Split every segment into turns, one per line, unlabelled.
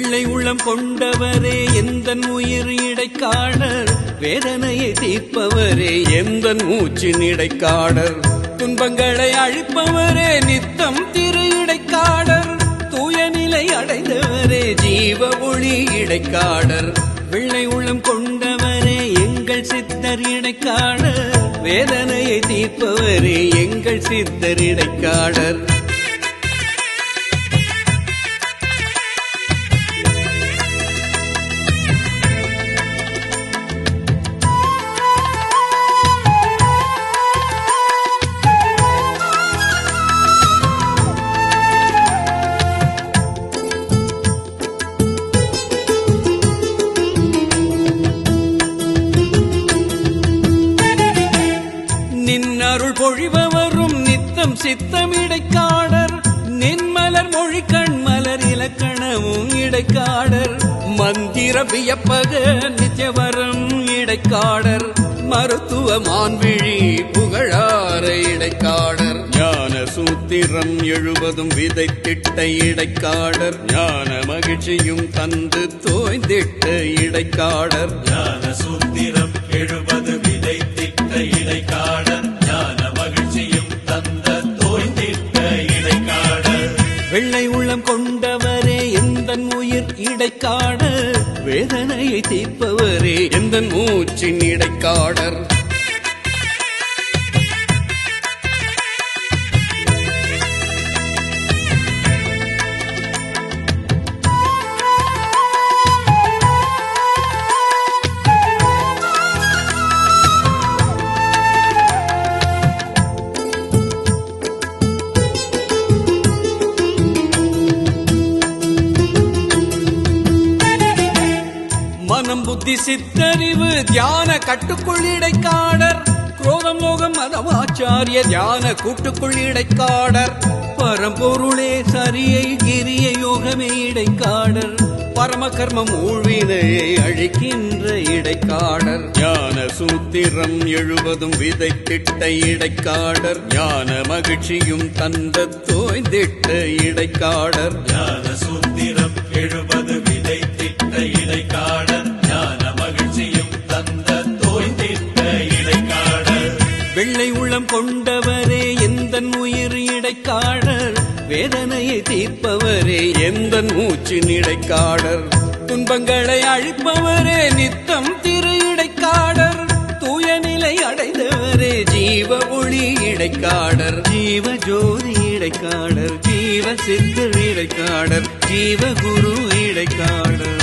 வெள்ளை உள்ளம் கொண்டவரே எந்த உயிர் இடைக்காடர்? வேதனையை தீர்ப்பவரே எந்த மூச்சின் இடைக்காடர்? துன்பங்களை அழிப்பவரே நித்தம் திரு இடைக்காடர். தூய நிலை அடைந்தவரே ஜீவ ஒளி இடைக்காடர். வெள்ளை உள்ளம் கொண்டவரே எங்கள் சித்தர் இடைக்காடர். வேதனையை தீர்ப்பவரே எங்கள் சித்தர் இடைக்காடர். நின் அருள் பொழிபவரும் நித்தம் சித்தமிடைக்காடர் நின்மலர் மொழி கண்மலர் இலக்கணமும் இடைக்காடர். மந்திர வியப்பக நித்யவரம் இடைக்காடர். மருத்துவ மான்விழி புகழார இடைக்காடர். ஞான சூத்திரம் எழுபதும் விதைத்திட்ட இடைக்காடர். ஞான மகிழ்ச்சியும் தந்து தோய்ந்திட்ட இடைக்காடர்.
ஞான சூத்திரம்
எந்தன் உயிர் இடைக்காடர் வேதனையை தீர்ப்பவரே. எந்தன் மூச்சின் இடைக்காடர் புத்தி சித்தறிவு தியான கட்டுக்குள் இடைக்காடர் குரோதம் லோகம் மதமாச்சாரிய தியான கூட்டுக்குள் இடைக்காடர் பரம்பொருளே சரியை கிரிய யோகமே இடைக்காடர். பரம கர்மம் ஊழ்வினையை அழிக்கின்ற இடைக்காடர். ஞான சூத்திரம் எழுபதும் விதைத்திட்ட இடைக்காடர். ஞான மகிழ்ச்சியும் தந்த தோய்ந்திட்ட இடைக்காடர்.
ஞான சூத்திரம் எழுபது விதை திட்ட இடைக்காடர்.
பிள்ளை உள்ளம் கொண்டவரே எந்த உயிர் இடைக்காடர்? வேதனையை தீர்ப்பவரே எந்த மூச்சு இடைக்காடர்? துன்பங்களை அழிப்பவரே நித்தம் திரு இடைக்காடர். தூய நிலை அடைந்தவரே ஜீவ ஒளி இடைக்காடர். ஜீவ ஜோதி இடைக்காடர் ஜீவ சித்தர் இடைக்காடர் ஜீவ குரு இடைக்காடர்.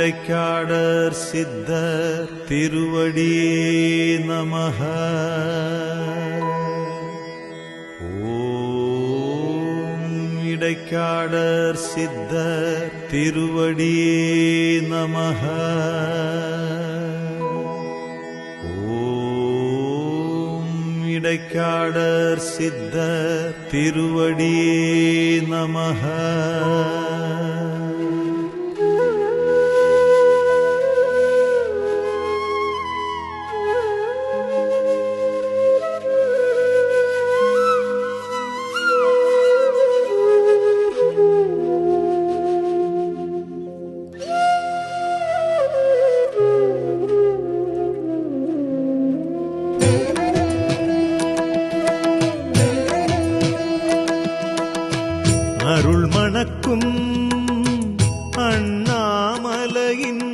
இடைக்காடர் சித்தர் திருவடியே நமக. ஓம் இடைக்காடர் சித்தர் திருவடியே நமக. இடைக்காடர் சித்தர் திருவடியே நமக. அண்ணாமலையின்